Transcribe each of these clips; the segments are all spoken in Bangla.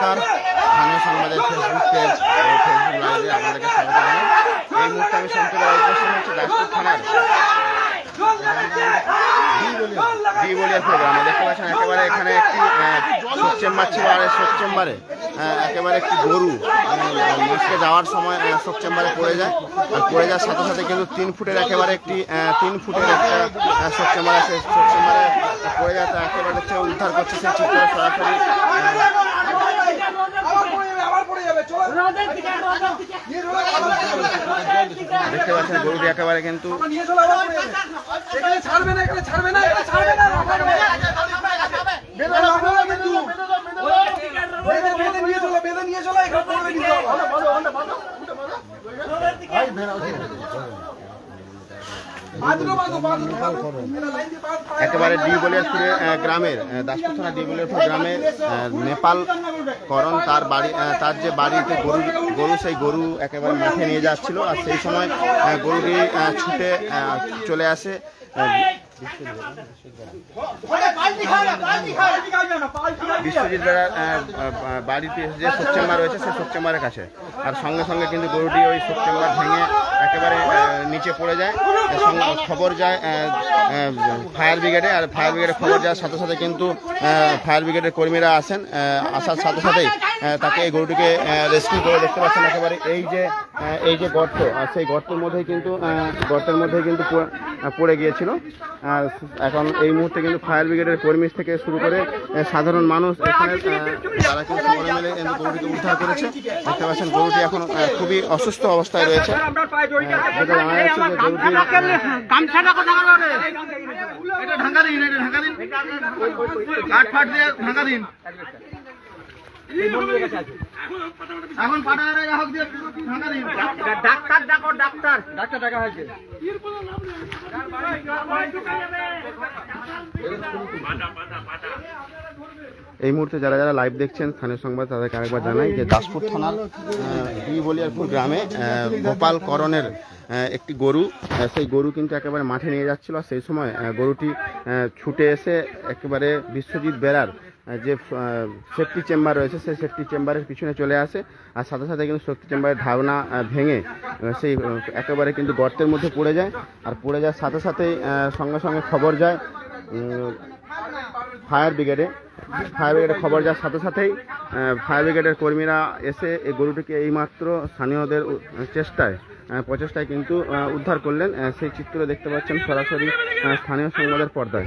নমস্কার। স্থানীয় সংবাদের ফেসবুক পেজ ও ফেসবুক লাইভে আপনাদেরকে স্বাগত জানাই। এই মুহূর্তে আমি সন্তুলা অপারেশন হচ্ছে দাসপুর থানার ডি প্রোগ্রামে দেখতে পাচ্ছেন একেবারে এখানে একটি শোক চেম্বার ছিল, আর শোক একেবারে একটি গরু মাসকে যাওয়ার সময় শোক চেম্বারে পড়ে যায়। আর পড়ে যাওয়ার সাথে সাথে কিন্তু তিন ফুটের একেবারে একটি তিন ফুটের একটা শোক চেম্বার আছে। শোক চেম্বারে পড়ে যায় তা একেবারে উদ্ধার করছে সেই চিত্র সরাসরি দেখতে পাচ্ছেন গরুটি একেবারে কিন্তু ছাড়বে না এখানে ছাড়বে না এখানে ছাড়বে না বেঁধে রাখবে না কিন্তু বেঁধে বেঁধে নিয়ে চলো বেঁধে নিয়ে চলো এখানে পড়বে কিন্তু বাঁধলো বাঁধো বাঁধলো বাঁধো এটা লাইন দিয়ে বাঁধ পায়ে একেবারে ডিবলিয়াসপুরে গ্রামের দাসপুর থানা ডি বলিয়ারপুর গ্রামে নেপাল করণ, তার বাড়ি তার যে বাড়িতে গরু গরু, সেই গরু একেবারে মাঠে নিয়ে যাচ্ছিল। আর সেই সময় গরুটি ছুটে চলে আসে বিশ্বজিৎ বাড়িতে যে শোক চেম্বার রয়েছে সেই শোক চেম্বারের কাছে। আর সঙ্গে সঙ্গে কিন্তু গরুটি ওই শোক চেম্বার ভেঙে একেবারে নিচে পড়ে যায়। খবর যায় ফায়ার ব্রিগেডে, আর ফায়ার ব্রিগেডে খবর যাওয়ার সাথে সাথে কিন্তু ফায়ার ব্রিগেডের কর্মীরা আসেন আসার সাথে সাথেই তাকে এই গরুটিকে রেস্কিউ করে দেখতে পাচ্ছেন একেবারে এই যে এই যে গর্ত আর সেই গর্তের মধ্যেই কিন্তু গর্তের মধ্যেই কিন্তু পড়ে- গিয়েছিল। আর এখন এই মুহূর্তে কিন্তু ফায়ার ব্রিগেডের কর্মী থেকে শুরু করে সাধারণ মানুষ এখানে তারা কিন্তু মিলে কিন্তু গরুটিকে উদ্ধার করেছে দেখতে পাচ্ছেন গরুটি এখন খুবই অসুস্থ অবস্থায় রয়েছে। আহ, যেটা জানা যাচ্ছে যে গরুটির আহ, গামছাটা কোথা গেল রে এটা ঢাকা দিন। ঢাকা দিন কাঠ ফাট দিয়ে ঢাকা দিন এখন পাঠাগারে গ্রাহক দিয়ে ডাক্তার ডাকো ডাক্তার। ডাক্তার ডাকা হয়েছে। এই মুহূর্তে যারা যারা লাইভ দেখছেন স্থানীয় সংবাদ তাদেরকে আরেকবার জানাই যে দাসপুর থানার বলিয়ারপুর গ্রামে আহ, গোপাল করণের একটি গরু সেই গরু কিন্তু একেবারে মাঠে নিয়ে যাচ্ছিল। সেই সময় গরুটি ছুটে এসে একেবারে বিশ্বজিৎ বেড়ার যে সেফটি চেম্বার রয়েছে সেই সেফটি চেম্বারের পিছনে চলে আসে। আর সাথে সাথে কিন্তু সেফটি চেম্বারের আহ, ভেঙে সেই একেবারে কিন্তু গর্তের মধ্যে পড়ে যায়। আর পড়ে যাওয়ার সাথে সাথেই সঙ্গে সঙ্গে খবর যায় ফায়ার ব্রিগেডে ফায়ার ব্রিগেডের খবর যাওয়ার সাথে সাথেই ফায়ার ব্রিগেডের কর্মীরা এসে এই গরুটিকে এইমাত্র স্থানীয়দের চেষ্টায় প্রচেষ্টায় কিন্তু উদ্ধার করলেন। সেই চিত্র দেখতে পাচ্ছেন সরাসরি স্থানীয় সংবাদের পর্দায়।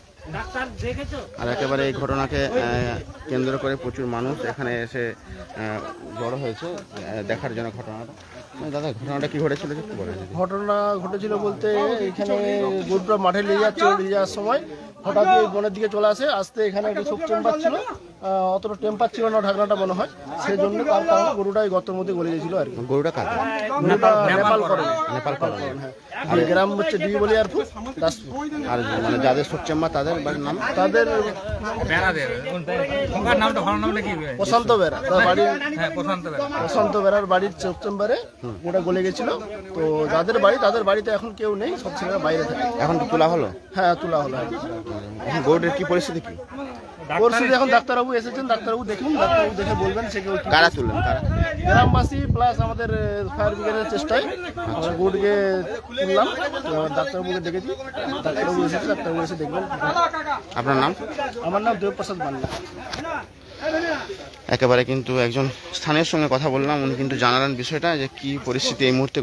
আর একেবারে এই ঘটনাকে কেন্দ্র করে প্রচুর মানুষ এখানে এসে জড়ো হয়েছে দেখার জন্য ঘটনাটা। মানে দাদা ঘটনাটা কি ঘটেছিল একটু ঘটনা ঘটেছিল বলতে এখানে গরুটা মাঠে নিয়ে যাচ্ছে নিয়ে যাওয়ার সময়। হঠাৎ এই বনের দিকে চলে আসে আসতে এখানে একটু শোক চেম্বার ছিল। অতটা টেম্পার ছিল না ঢাকনাটা মনে হয়। সেই জন্য তার কারণে গরুটা এই গর্তের মধ্যে গলে গেছিল আর কি। গরুটা কার? গরুটা নেপাল করে নেপাল পালন হ্যাঁ। আর গ্রাম হচ্ছে ডি বলিয়ারপুর দাসপুর আর মানে যাদের সচ্চেম্বা তাদের বাড়ির নাম? তাদের প্রশান্ত বেড়া। তার বাড়ির হ্যাঁ প্রশান্ত প্রশান্ত বেড়ার বাড়ির শোক চেম্বারে ওটা গলে গেছিল। তো যাদের বাড়ি তাদের বাড়িতে এখন কেউ নেই সব ছেলেরা বাইরে থাকে। এখন কি তোলা হলো? হ্যাঁ তোলা হলো। আর এখন গরুটির কি পরিস্থিতি কি? পরশুদিন এখন ডাক্তারবাবু এসেছেন ডাক্তারবাবু দেখুন ডাক্তারবাবু দেখে বলবেন সে কেউ কারা তুললেন কারা? গ্রামবাসী প্লাস আমাদের ফায়ার ব্রিগেডের চেষ্টায় আমরা বোর্ডকে তুললাম ডাক্তারবাবুকে ডেকেছি ডাক্তারবাবু এসেছে ডাক্তারবাবু এসে দেখবেন। আপনার নাম? আমার নাম দেবপ্রসাদ মান্না। একেবারে কিন্তু একজন স্থানীয় সঙ্গে কথা বললাম উনি কিন্তু জানালেন বিষয়টা যে কি পরিস্থিতি এই মুহূর্তে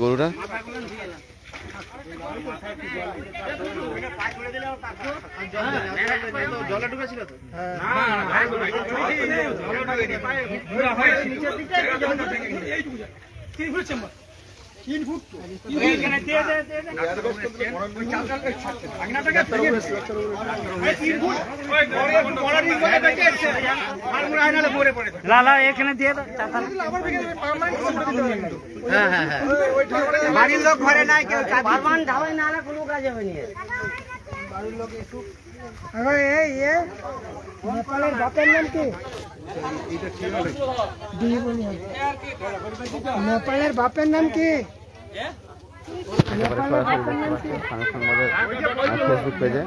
এখানে দিয়ে হ্যাঁ হ্যাঁ হ্যাঁ। বাড়ির লোক ঘরে নাই কেউ না কোনো কাজ হবে না। এই এ নেপালের বাপের নাম কি দিয়ে বলি হবে। নেপালের বাপের নাম কি একেবারে সরাসরি দেখতে পাচ্ছেন স্থানীয় সংবাদের ফেসবুক পেজে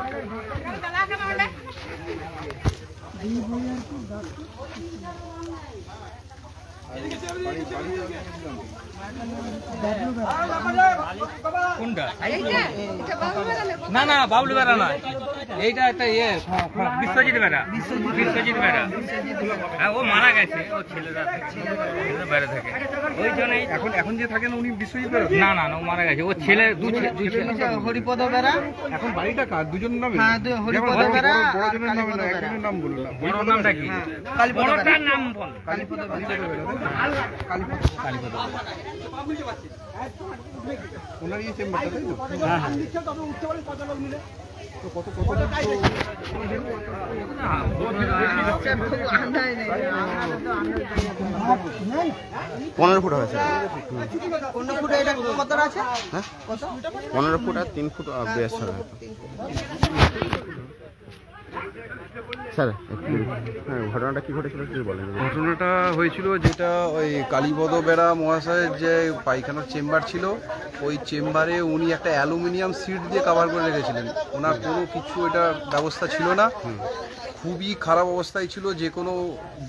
কোনটা? না না বাবলু বেড়া নয়। এইটা একটা ইয়ে বিশ্বজিৎ বেড়া। বিশ্বজিৎ বেড়া। হ্যাঁ ও মারা গেছে। ও ছেলেরা ছেলেরা বেড়া থাকে। ওই জন্যই এখন এখন যে থাকেন উনি বিশ্বজিৎ না না না ও মারা গেছে। ও ছেলে দু ছেলে। হরিপদ বেড়া। এখন বাড়িটা কার? দুজন নামে? হ্যাঁ, হরিপদ বেড়া আর বড়জনের নামে না একজনের নাম বলুন না। বড় নামটা কি? কালীপদ বড়টার নাম বল। কালীপদ বেড়া। কালীপদ ওনার এই চেম্বারটা তাই তো? হ্যাঁ হ্যাঁ। তো কত কত দিন তো পনেরো ফুট হয়েছে। কোন ফুটে এটা কতটা আছে? হ্যাঁ? পনেরো ফুট আর তিন ফুট বেশ হবে। স্যার হ্যাঁ ঘটনাটা কি ঘটেছিল বলেন। ঘটনাটা হয়েছিল যেটা ওই কালীপদ বেড়া মহাশয়ের যে পায়খানার চেম্বার ছিল ওই চেম্বারে উনি একটা অ্যালুমিনিয়াম সিট দিয়ে কভার করে রেখেছিলেন। ওনার কোনো কিছু এটা ব্যবস্থা ছিল না। খুবই খারাপ অবস্থায় ছিল যে কোনো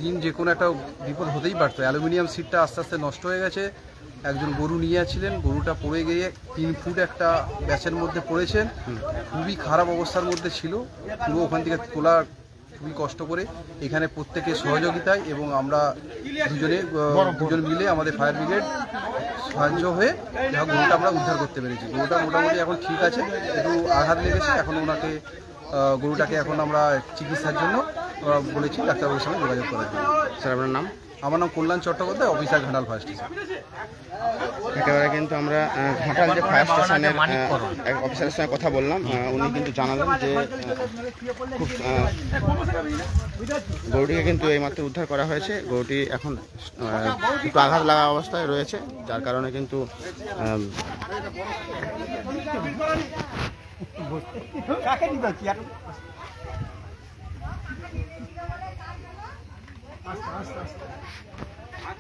দিন যে কোনো একটা বিপদ হতেই পারতো। অ্যালুমিনিয়াম সিটটা আস্তে আস্তে নষ্ট হয়ে গেছে। একজন গরু নিয়ে আসছিলেন গরুটা পড়ে গিয়ে তিন ফুট একটা ব্যাচের মধ্যে পড়েছেন। খুবই খারাপ অবস্থার মধ্যে ছিল। পুরো ওখান থেকে তোলা খুবই কষ্ট করে এখানে প্রত্যেকের সহযোগিতায় এবং আমরা দুজনে দুজন মিলে আমাদের ফায়ার ব্রিগেড সাহায্য হয়ে যা গরুটা আমরা উদ্ধার করতে পেরেছি। গরুটা মোটামুটি এখন ঠিক আছে একটু আঘাত লেগেছে। এখন ওনাকে গরুটাকে এখন আমরা চিকিৎসার জন্য বলেছি ডাক্তারবাবুর সঙ্গে যোগাযোগ করার জন্য। স্যার আপনার নাম? আমার নাম কল্যাণ চট্টোপাধ্যায় অফিসার ঘাটাল ফার্স্ট একেবারে কিন্তু আমরা ঘাটাল যে ফায়ার স্টেশনের এক অফিসারের সঙ্গে কথা বললাম উনি কিন্তু জানালেন যে খুব গরুটিকে কিন্তু এইমাত্র উদ্ধার করা হয়েছে। গরুটি এখন একটু আঘাত লাগা অবস্থায় রয়েছে যার কারণে কিন্তু আহ,